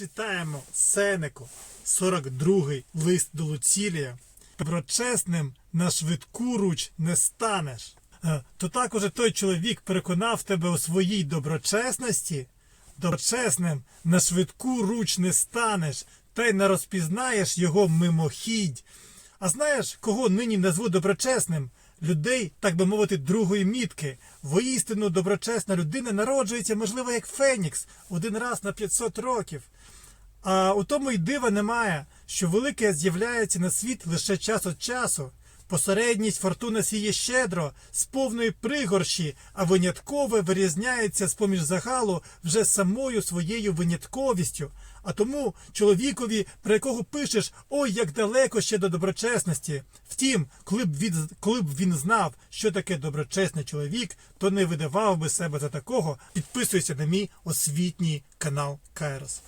Читаємо Сенеку, 42-й лист до Луцілія. Доброчесним на швидку руч не станеш. Е, То так уже той чоловік переконав тебе у своїй доброчесності. Доброчесним на швидку руч не станеш, та й не розпізнаєш його мимохідь. А знаєш, кого нині назву доброчесним? Людей, так би мовити, другої мітки. Воістину доброчесна людина народжується, можливо, як Фенікс, один раз на 500 років. А у тому й дива немає, що велике з'являється на світ лише час від часу. Посередність фортуна сіє щедро, з повної пригорші, а виняткове вирізняється з поміж загалу вже самою своєю винятковістю. А тому чоловікові, про якого пишеш, ой, як далеко ще до доброчесності. Втім, коли б він, коли б він знав, що таке доброчесний чоловік, то не видавав би себе за такого. Підписуйся на мій освітній канал Кайрос.